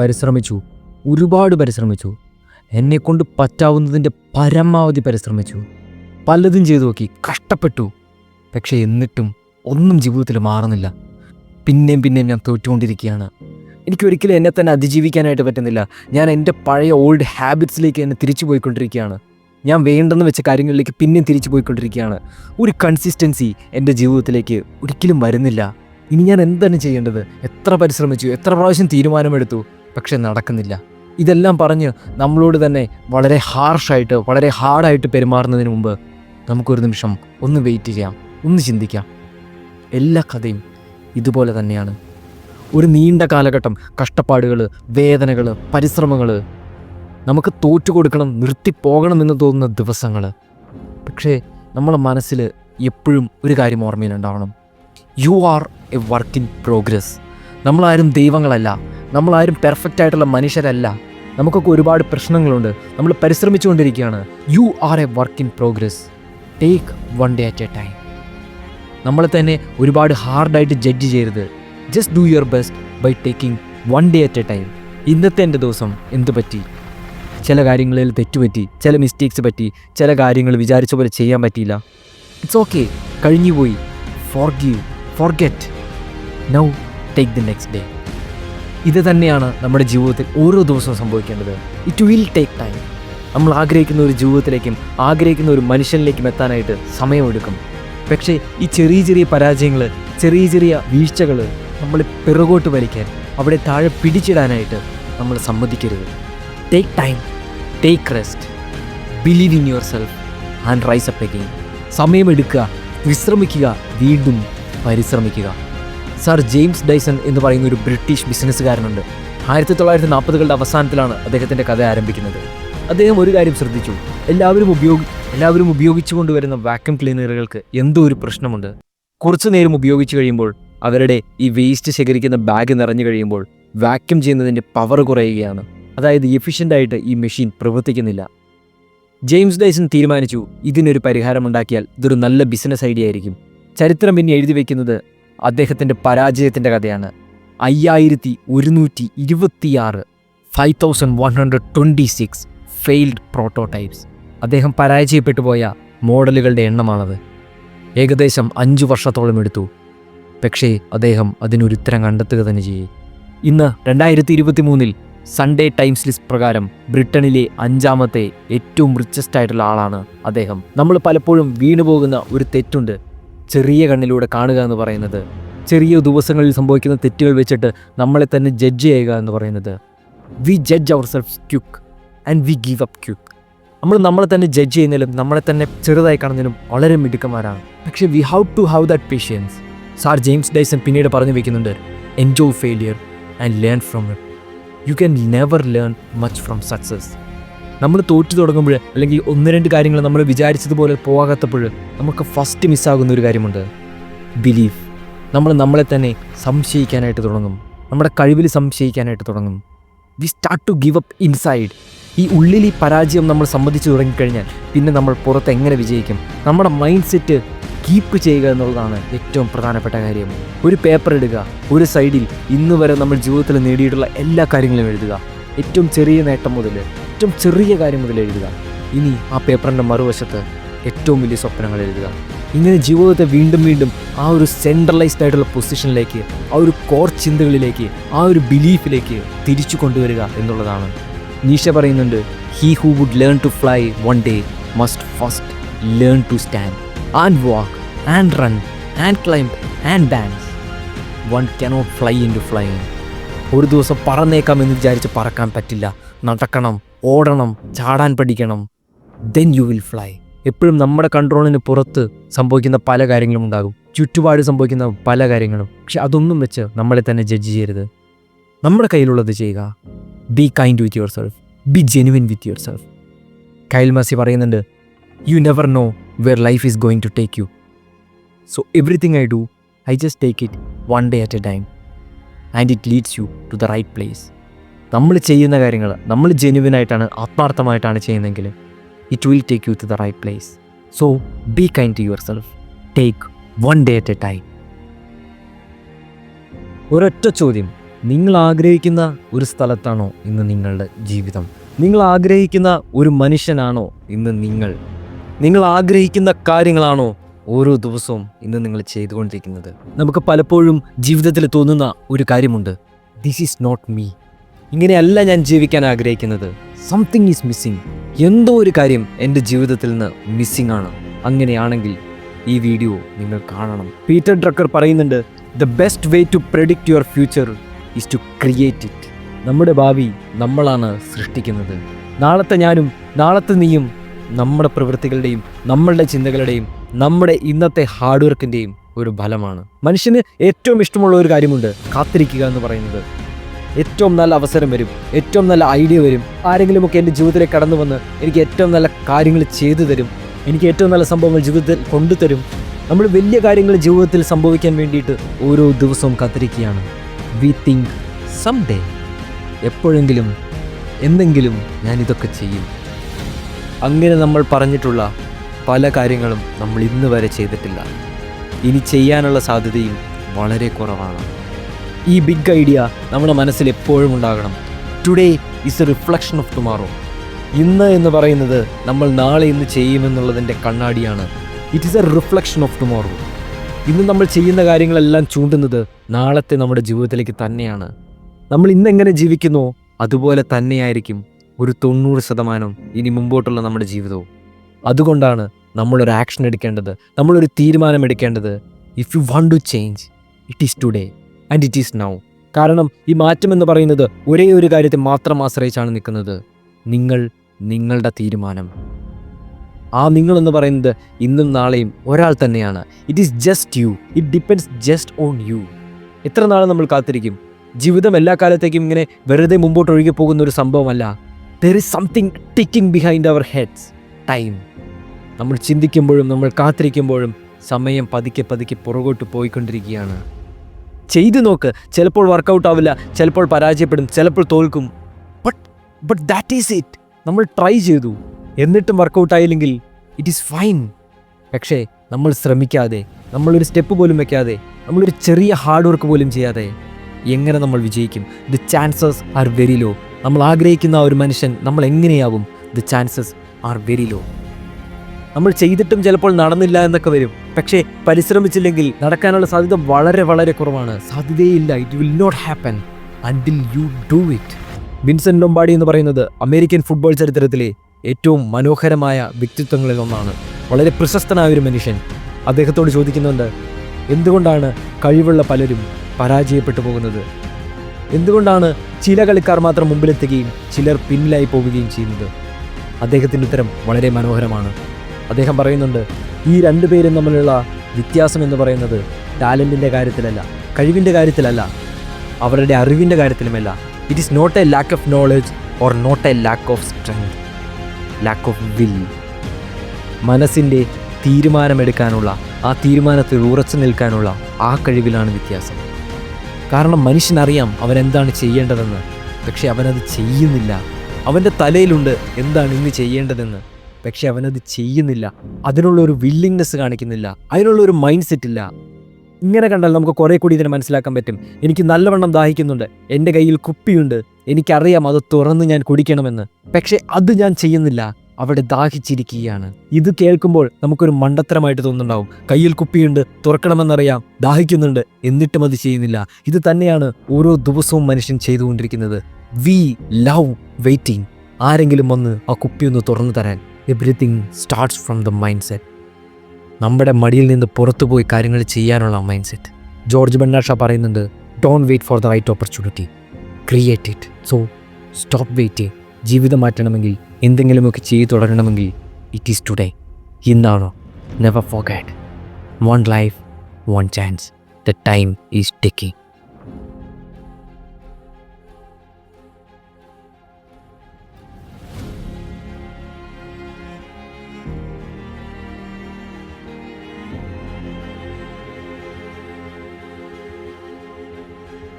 പരിശ്രമിച്ചു. ഒരുപാട് പരിശ്രമിച്ചു. എന്നെക്കൊണ്ട് പറ്റാവുന്നതിന്റെ പരമാവധി പരിശ്രമിച്ചു. പലതും ചെയ്തു നോക്കി കഷ്ടപ്പെട്ടു. പക്ഷേ എന്നിട്ടും ഒന്നും ജീവിതത്തിൽ മാറുന്നില്ല. പിന്നെയും പിന്നെയും ഞാൻ തോറ്റുകൊണ്ടിരിക്കുകയാണ്. എനിക്കൊരിക്കലും എന്നെ തന്നെ അതിജീവിക്കാനായിട്ട് പറ്റുന്നില്ല. ഞാൻ എന്റെ പഴയ ഓൾഡ് ഹാബിറ്റ്സിലേക്ക് എന്നെ തിരിച്ചു പോയിക്കൊണ്ടിരിക്കുകയാണ്. ഞാൻ വേണ്ടെന്ന് വെച്ച കാര്യങ്ങളിലേക്ക് പിന്നെയും തിരിച്ചു പോയിക്കൊണ്ടിരിക്കുകയാണ്. ഒരു കൺസിസ്റ്റൻസി എന്റെ ജീവിതത്തിലേക്ക് ഒരിക്കലും വരുന്നില്ല. ഇനി ഞാൻ എന്താണ് ചെയ്യേണ്ടത്? എത്ര പരിശ്രമിച്ചു? എത്ര പ്രാവശ്യം തീരുമാനമെടുത്തു? പക്ഷെ നടക്കുന്നില്ല. ഇതെല്ലാം പറഞ്ഞ് നമ്മളോട് തന്നെ വളരെ ഹാർഷായിട്ട് വളരെ ഹാർഡായിട്ട് പെരുമാറുന്നതിന് മുമ്പ് നമുക്കൊരു നിമിഷം ഒന്ന് വെയിറ്റ് ചെയ്യാം ഒന്ന് ചിന്തിക്കാം. എല്ലാ കഥയും ഇതുപോലെ തന്നെയാണ്. ഒരു നീണ്ട കാലഘട്ടം കഷ്ടപ്പാടുകൾ വേദനകൾ പരിശ്രമങ്ങൾ നമുക്ക് തോറ്റു കൊടുക്കണം നിർത്തിപ്പോകണമെന്ന് തോന്നുന്ന ദിവസങ്ങൾ പക്ഷേ നമ്മളെ മനസ്സിൽ എപ്പോഴും ഒരു കാര്യം ഓർമ്മയിലുണ്ടാവണം. You are a work in progress നമ്മളാരും ദൈവങ്ങളല്ല. നമ്മളാരും പെർഫെക്റ്റ് ആയിട്ടുള്ള മനുഷ്യരല്ല. നമുക്കൊക്കെ ഒരുപാട് പ്രശ്നങ്ങളുണ്ട്. നമ്മൾ പരിശ്രമിച്ചുകൊണ്ടിരിക്കുകയാണ്. You are a work in progress take one day at a time നമ്മളെ തന്നെ ഒരുപാട് ഹാർഡായിട്ട് ജഡ്ജ് ചെയ്യരുത്. Just do your best by taking one day at a time ഇന്നത്തെ എന്റെ ദിവസം എന്ത് പറ്റി? ചില കാര്യങ്ങളിൽ തെറ്റുപറ്റി ചില മിസ്റ്റേക്സ് പറ്റി ചില കാര്യങ്ങൾ വിചാരിച്ച പോലെ ചെയ്യാൻ പറ്റിയില്ല. ഇറ്റ്സ് ഓക്കെ കഴിഞ്ഞുപോയി. Forgive forget now take the next day ഇത് തന്നെയാണ് നമ്മുടെ ജീവിതത്തിൽ ഓരോ ദിവസവും സംഭവിക്കേണ്ടത്. ഇറ്റ് വിൽ ടേക്ക് ടൈം നമ്മൾ ആഗ്രഹിക്കുന്ന ഒരു ജീവിതത്തിലേക്കും ആഗ്രഹിക്കുന്ന ഒരു മനുഷ്യനിലേക്കും എത്താനായിട്ട് സമയമെടുക്കും. പക്ഷേ ഈ ചെറിയ ചെറിയ പരാജയങ്ങൾ ചെറിയ ചെറിയ വീഴ്ചകൾ നമ്മൾ പിറകോട്ട് വലിക്കാൻ അവിടെ താഴെ പിടിച്ചിടാനായിട്ട് നമ്മൾ സമ്മതിക്കരുത്. Take time take rest believe in yourself and rise up again സമയമെടുക്കുക വിശ്രമിക്കുക വീണ്ടും പരിശ്രമിക്കുക. സാർ ജെയിംസ് ഡൈസൺ എന്ന് പറയുന്ന ഒരു ബ്രിട്ടീഷ് ബിസിനസ്സുകാരനുണ്ട്. ആയിരത്തി തൊള്ളായിരത്തി നാൽപ്പതുകളുടെ അവസാനത്തിലാണ് അദ്ദേഹത്തിന്റെ കഥ ആരംഭിക്കുന്നത്. അദ്ദേഹം ഒരു കാര്യം ശ്രദ്ധിച്ചു. എല്ലാവരും ഉപയോഗി എല്ലാവരും ഉപയോഗിച്ചു കൊണ്ടുവരുന്ന വാക്യൂം ക്ലീനറുകൾക്ക് എന്തോ ഒരു പ്രശ്നമുണ്ട്. കുറച്ചു നേരം ഉപയോഗിച്ച് കഴിയുമ്പോൾ അവരുടെ ഈ വേസ്റ്റ് ശേഖരിക്കുന്ന ബാഗ് നിറഞ്ഞു കഴിയുമ്പോൾ വാക്യൂം ചെയ്യുന്നതിന്റെ പവർ കുറയുകയാണ്. അതായത് എഫിഷ്യന്റ് ആയിട്ട് ഈ മെഷീൻ പ്രവർത്തിക്കുന്നില്ല. ജെയിംസ് ഡൈസൺ തീരുമാനിച്ചു ഇതിനൊരു പരിഹാരമുണ്ടാക്കിയാൽ ഇതൊരു നല്ല ബിസിനസ് ഐഡിയ ആയിരിക്കും. ചരിത്രം പിന്നെ എഴുതി വയ്ക്കുന്നത് അദ്ദേഹത്തിന്റെ പരാജയത്തിന്റെ കഥയാണ്. അയ്യായിരത്തി ഒരുന്നൂറ്റി ഇരുപത്തിയാറ് five thousand one hundred twenty six failed prototypes. അദ്ദേഹം പരാജയപ്പെട്ടു പോയ മോഡലുകളുടെ എണ്ണമാണത്. ഏകദേശം അഞ്ചു വർഷത്തോളം എടുത്തു. പക്ഷേ അദ്ദേഹം അതിനൊരുത്തരം കണ്ടെത്തുക തന്നെ ചെയ്യും ഇന്ന് രണ്ടായിരത്തി ഇരുപത്തി മൂന്നിൽ സൺഡേ ടൈംസ് ലിസ്റ്റ് പ്രകാരം ബ്രിട്ടനിലെ അഞ്ചാമത്തെ ഏറ്റവും റിച്ചസ്റ്റ് ആയിട്ടുള്ള ആളാണ് അദ്ദേഹം. നമ്മൾ പലപ്പോഴും വീണുപോകുന്ന ഒരു തെറ്റുണ്ട്. ചെറിയ കണ്ണിലൂടെ കാണുക എന്ന് പറയുന്നത് ചെറിയ ദിവസങ്ങളിൽ സംഭവിക്കുന്ന തെറ്റുകൾ വെച്ചിട്ട് നമ്മളെ തന്നെ ജഡ്ജ് ചെയ്യുക എന്ന് പറയുന്നത്. We judge our self quick and we give up quick. നമ്മൾ നമ്മളെ തന്നെ ജഡ്ജ് ചെയ്യുന്നതിലും നമ്മളെ തന്നെ ചെറുതായി കാണുന്നതിനും വളരെ മിടുക്കന്മാരാണ്. പക്ഷേ we how to have that patience sir James Dyson പിന്നീട് പറഞ്ഞു വെക്കുന്നുണ്ട് enjoy failure and learn from it you can never learn much from success നമ്മൾ തോറ്റു തുടങ്ങുമ്പോൾ അല്ലെങ്കിൽ ഒന്ന് രണ്ട് കാര്യങ്ങൾ നമ്മൾ വിചാരിച്ചതുപോലെ പോകാത്തപ്പോൾ നമുക്ക് ഫസ്റ്റ് മിസ്സാകുന്ന ഒരു കാര്യമുണ്ട്. ബിലീഫ് നമ്മൾ നമ്മളെ തന്നെ സംശയിക്കാനായിട്ട് തുടങ്ങും. നമ്മുടെ കഴിവിൽ സംശയിക്കാനായിട്ട് തുടങ്ങും. We start to give up inside ഈ ഉള്ളിൽ ഈ പരാജയം നമ്മൾ സമ്മതിച്ചു തുടങ്ങിക്കഴിഞ്ഞാൽ പിന്നെ നമ്മൾ പുറത്ത് എങ്ങനെ വിജയിക്കും? നമ്മുടെ മൈൻഡ് സെറ്റ് കീപ്പ് ചെയ്യുക എന്നുള്ളതാണ് ഏറ്റവും പ്രധാനപ്പെട്ട കാര്യം. ഒരു പേപ്പർ എടുക്കുക ഒരു സൈഡിൽ ഇന്ന് വരെ നമ്മൾ ജീവിതത്തിൽ നേടിയിട്ടുള്ള എല്ലാ കാര്യങ്ങളും എഴുതുക. ഏറ്റവും ചെറിയ നേട്ടം മുതൽ ഏറ്റവും ചെറിയ കാര്യം മുതൽ എഴുതുക. ഇനി ആ പേപ്പറിന്റെ മറുവശത്ത് ഏറ്റവും വലിയ സ്വപ്നങ്ങൾ എഴുതുക. ഇങ്ങനെ ജീവിതത്തെ വീണ്ടും വീണ്ടും ആ ഒരു സെൻട്രലൈസ്ഡ് ആയിട്ടുള്ള പൊസിഷനിലേക്ക് ആ ഒരു കോർ ചിന്തകളിലേക്ക് ആ ഒരു ബിലീഫിലേക്ക് തിരിച്ചു കൊണ്ടുവരിക എന്നുള്ളതാണ്. നീഷ പറയുന്നുണ്ട് he who would learn to fly one day must first learn to stand and walk and run and climb and dance one cannot fly into fly ഒരു ദിവസം പറന്നേക്കാം എന്ന് വിചാരിച്ച് പറക്കാൻ പറ്റില്ല. നടക്കണം. ഓടണം ചാടാൻ പഠിക്കണം. ദെൻ യു വിൽ ഫ്ലൈ എപ്പോഴും നമ്മുടെ കൺട്രോളിന് പുറത്ത് സംഭവിക്കുന്ന പല കാര്യങ്ങളും ഉണ്ടാകും. ചുറ്റുപാട് സംഭവിക്കുന്ന പല കാര്യങ്ങളും. പക്ഷെ അതൊന്നും വെച്ച് നമ്മളെ തന്നെ ജഡ്ജ് ചെയ്യരുത്. നമ്മുടെ കയ്യിലുള്ളത് ചെയ്യുക. Be kind with yourself be genuine with yourself Kyle Massey പറയുന്നുണ്ട് you never know where life is going to take you so everything I do I just take it one day at a time and it leads you to the right place നമ്മൾ ചെയ്യുന്ന കാര്യങ്ങൾ നമ്മൾ ജെനുവിനായിട്ടാണ് ആത്മാർത്ഥമായിട്ടാണ് ചെയ്യുന്നതെങ്കിൽ it will take you to the right place so be kind to yourself take one day at a time ഒരൊറ്റ ചോദ്യം. നിങ്ങൾ ആഗ്രഹിക്കുന്ന ഒരു സ്ഥലത്താണോ ഇന്ന് നിങ്ങളുടെ ജീവിതം? നിങ്ങൾ ആഗ്രഹിക്കുന്ന ഒരു മനുഷ്യനാണോ ഇന്ന് നിങ്ങൾ? നിങ്ങൾ ആഗ്രഹിക്കുന്ന കാര്യങ്ങളാണോ ഓരോ ദിവസവും ഇന്ന് നിങ്ങൾ ചെയ്തുകൊണ്ടിരിക്കുന്നത്? നമുക്ക് പലപ്പോഴും ജീവിതത്തിൽ തോന്നുന്ന ഒരു കാര്യമുണ്ട്. ദിസ് ഈസ് നോട്ട് മീ ഇങ്ങനെയല്ല ഞാൻ ജീവിക്കാൻ ആഗ്രഹിക്കുന്നത്. സംതിങ് ഈസ് മിസ്സിങ് എന്തോ ഒരു കാര്യം എന്റെ ജീവിതത്തിൽ നിന്ന് മിസ്സിംഗ് ആണ്. അങ്ങനെയാണെങ്കിൽ ഈ വീഡിയോ നിങ്ങൾ കാണണം. പീറ്റർ ഡ്രക്കർ പറയുന്നുണ്ട് the best way to predict your future is to create it നമ്മുടെ ഭാവി നമ്മളാണ് സൃഷ്ടിക്കുന്നത്. നാളത്തെ ഞാനും നാളത്തെ നീയും നമ്മുടെ പ്രവൃത്തികളുടെയും നമ്മളുടെ ചിന്തകളുടെയും നമ്മുടെ ഇന്നത്തെ ഹാർഡ് വർക്കിന്റെയും ഒരു ഫലമാണ്. മനുഷ്യന് ഏറ്റവും ഇഷ്ടമുള്ള ഒരു കാര്യമുണ്ട് കാത്തിരിക്കുക എന്ന് പറയുന്നത്. ഏറ്റവും നല്ല അവസരം വരും ഏറ്റവും നല്ല ഐഡിയ വരും. ആരെങ്കിലുമൊക്കെ എന്റെ ജീവിതത്തിലേക്ക് കടന്നു വന്ന് എനിക്ക് ഏറ്റവും നല്ല കാര്യങ്ങൾ ചെയ്തു തരും എനിക്ക് ഏറ്റവും നല്ല സംഭവങ്ങൾ ജീവിതത്തിൽ കൊണ്ടുതരും നമ്മൾ വലിയ കാര്യങ്ങൾ ജീവിതത്തിൽ സംഭവിക്കാൻ വേണ്ടിയിട്ട് ഓരോ ദിവസവും കാത്തിരിക്കുകയാണ്. വി തിങ്ക് സം ഡേ എപ്പോഴെങ്കിലും എന്തെങ്കിലും ഞാൻ ഇതൊക്കെ ചെയ്യും. അങ്ങനെ നമ്മൾ പറഞ്ഞിട്ടുള്ള പല കാര്യങ്ങളും നമ്മൾ ഇന്ന് വരെ ചെയ്തിട്ടില്ല. ഇനി ചെയ്യാനുള്ള സാധ്യതയും വളരെ കുറവാണ്. ഈ ബിഗ് ഐഡിയ നമ്മുടെ മനസ്സിൽ എപ്പോഴും ഉണ്ടാകണം. Today is a reflection of tomorrow ഇന്ന് എന്ന് പറയുന്നത് നമ്മൾ നാളെ ഇന്ന് ചെയ്യുമെന്നുള്ളതിന്റെ കണ്ണാടിയാണ്. It is a reflection of tomorrow ഇന്ന് നമ്മൾ ചെയ്യുന്ന കാര്യങ്ങളെല്ലാം ചൂണ്ടുന്നത് നാളത്തെ നമ്മുടെ ജീവിതത്തിലേക്ക് തന്നെയാണ്. നമ്മൾ ഇന്നെങ്ങനെ ജീവിക്കുന്നോ? അതുപോലെ തന്നെയായിരിക്കും ഒരു തൊണ്ണൂറ് ശതമാനം ഇനി മുമ്പോട്ടുള്ള നമ്മുടെ ജീവിതവും. അതുകൊണ്ടാണ് നമ്മളൊരു ആക്ഷൻ എടുക്കേണ്ടത് നമ്മളൊരു തീരുമാനം എടുക്കേണ്ടത്. If you want to change it is today and it is now കാരണം ഈ മാറ്റം എന്ന് പറയുന്നത് ഒരേ ഒരു കാര്യത്തെ മാത്രം ആശ്രയിച്ചാണ് നിൽക്കുന്നത്. നിങ്ങൾ നിങ്ങളുടെ തീരുമാനം. ആ നിങ്ങൾ എന്ന് പറയുന്നത് ഇന്നും നാളെയും ഒരാൾ തന്നെയാണ്. It is just you it depends just on you എത്ര നാൾ നമ്മൾ കാത്തിരിക്കും? ജീവിതം എല്ലാ കാലത്തേക്കും ഇങ്ങനെ വെറുതെ മുമ്പോട്ട് ഒഴുകി പോകുന്ന ഒരു സംഭവമല്ല. There is something ticking behind our heads time നമ്മൾ ചിന്തിക്കുമ്പോഴും നമ്മൾ കാത്തിരിക്കുമ്പോഴും സമയം പതുക്കെ പതുക്കെ പുറകോട്ട് പോയിക്കൊണ്ടിരിക്കുകയാണ്. ചെയ്തു നോക്ക്. ചിലപ്പോൾ വർക്കൗട്ട് ആവില്ല ചിലപ്പോൾ പരാജയപ്പെടും ചിലപ്പോൾ തോൽക്കും. But but that is it നമ്മൾ ട്രൈ ചെയ്തു. എന്നിട്ടും വർക്കൗട്ട് ആയില്ലെങ്കിൽ ഇറ്റ് ഈസ് ഫൈൻ പക്ഷേ നമ്മൾ ശ്രമിക്കാതെ നമ്മളൊരു സ്റ്റെപ്പ് പോലും വെക്കാതെ നമ്മളൊരു ചെറിയ ഹാർഡ് വർക്ക് പോലും ചെയ്യാതെ എങ്ങനെ നമ്മൾ വിജയിക്കും? The chances are very low നമ്മൾ ആഗ്രഹിക്കുന്ന ഒരു മനുഷ്യൻ നമ്മൾ എങ്ങനെയാവും the chances are very low നമ്മൾ ചെയ്തിട്ടും ചിലപ്പോൾ നടന്നില്ല എന്നൊക്കെ വരും. പക്ഷേ പരിശ്രമിച്ചില്ലെങ്കിൽ നടക്കാനുള്ള സാധ്യത വളരെ വളരെ കുറവാണ്. സാധ്യതയില്ല. It will not happen until you do it Vincent Lombardi എന്ന് പറയുന്നത് അമേരിക്കൻ ഫുട്ബോൾ ചരിത്രത്തിലെ ഏറ്റവും മനോഹരമായ വ്യക്തിത്വങ്ങളിൽ ഒന്നാണ്. വളരെ പ്രശസ്തനായ ഒരു മനുഷ്യൻ. അദ്ദേഹത്തോട് ചോദിക്കുന്നുണ്ട് എന്തുകൊണ്ടാണ് കഴിവുള്ള പലരും പരാജയപ്പെട്ടു പോകുന്നത്? എന്തുകൊണ്ടാണ് ചില കളിക്കാർ മാത്രം മുമ്പിലെത്തുകയും ചിലർ പിന്നിലായി പോവുകയും ചെയ്യുന്നത്? അദ്ദേഹത്തിന്റെ ഉത്തരം വളരെ മനോഹരമാണ്. അദ്ദേഹം പറയുന്നുണ്ട് ഈ രണ്ടു പേരും തമ്മിലുള്ള വ്യത്യാസം എന്ന് പറയുന്നത് ടാലന്റിന്റെ കാര്യത്തിലല്ല കഴിവിന്റെ കാര്യത്തിലല്ല അവരുടെ അറിവിന്റെ കാര്യത്തിലുമല്ല. It is not a lack of knowledge or not a lack of strength lack of will മനസ്സിന്റെ തീരുമാനമെടുക്കാനുള്ള ആ തീരുമാനത്തിൽ ഉറച്ചു നിൽക്കാനുള്ള ആ കഴിവിലാണ് വ്യത്യാസം. കാരണം മനുഷ്യനറിയാം അവൻ എന്താണ് ചെയ്യേണ്ടതെന്ന് പക്ഷെ അവനത് ചെയ്യുന്നില്ല. അവന്റെ തലയിലുണ്ട് എന്താണ് ഇന്ന് ചെയ്യേണ്ടതെന്ന്. പക്ഷെ അവനത് ചെയ്യുന്നില്ല. അതിനുള്ള ഒരു വില്ലിങ്നെസ് കാണിക്കുന്നില്ല. അതിനുള്ള ഒരു മൈൻഡ് സെറ്റ് ഇല്ല. ഇങ്ങനെ കണ്ടാൽ നമുക്ക് കുറേ കൂടി ഇതിനെ മനസ്സിലാക്കാൻ പറ്റും. എനിക്ക് നല്ലവണ്ണം ദാഹിക്കുന്നുണ്ട്. എന്റെ കയ്യിൽ കുപ്പിയുണ്ട്. എനിക്കറിയാം അത് തുറന്ന് ഞാൻ കുടിക്കണമെന്ന്. പക്ഷേ അത് ഞാൻ ചെയ്യുന്നില്ല. അവിടെ ദാഹിച്ചിരിക്കുകയാണ്. ഇത് കേൾക്കുമ്പോൾ നമുക്കൊരു മണ്ടത്തരമായിട്ട് തോന്നുന്നുണ്ടാവും. കയ്യിൽ കുപ്പിയുണ്ട് തുറക്കണമെന്നറിയാം ദാഹിക്കുന്നുണ്ട് എന്നിട്ടും അത് ചെയ്യുന്നില്ല. ഇത് തന്നെയാണ് ഓരോ ദിവസവും മനുഷ്യൻ ചെയ്തുകൊണ്ടിരിക്കുന്നത്. വി ലവ് വെയിറ്റിംഗ് ആരെങ്കിലും വന്ന് ആ കുപ്പിയൊന്ന് തുറന്നു തരാൻ. Everything starts from the mindset നമ്മുടെ മടിയിൽ നിന്ന് പുറത്തു പോയി കാര്യങ്ങൾ ചെയ്യാനുള്ള മൈൻഡ് സെറ്റ് ജോർജ് ബണ്ണാഷ പറയുന്നുണ്ട് don't wait for the right opportunity create it so stop wait ജീവിതം മാറ്റണമെങ്കിൽ എന്തെങ്കിലുമൊക്കെ ചെയ്തു തുടരണമെങ്കിൽ it is today ഇന്നാണോ? Never forget one life one chance the time is ticking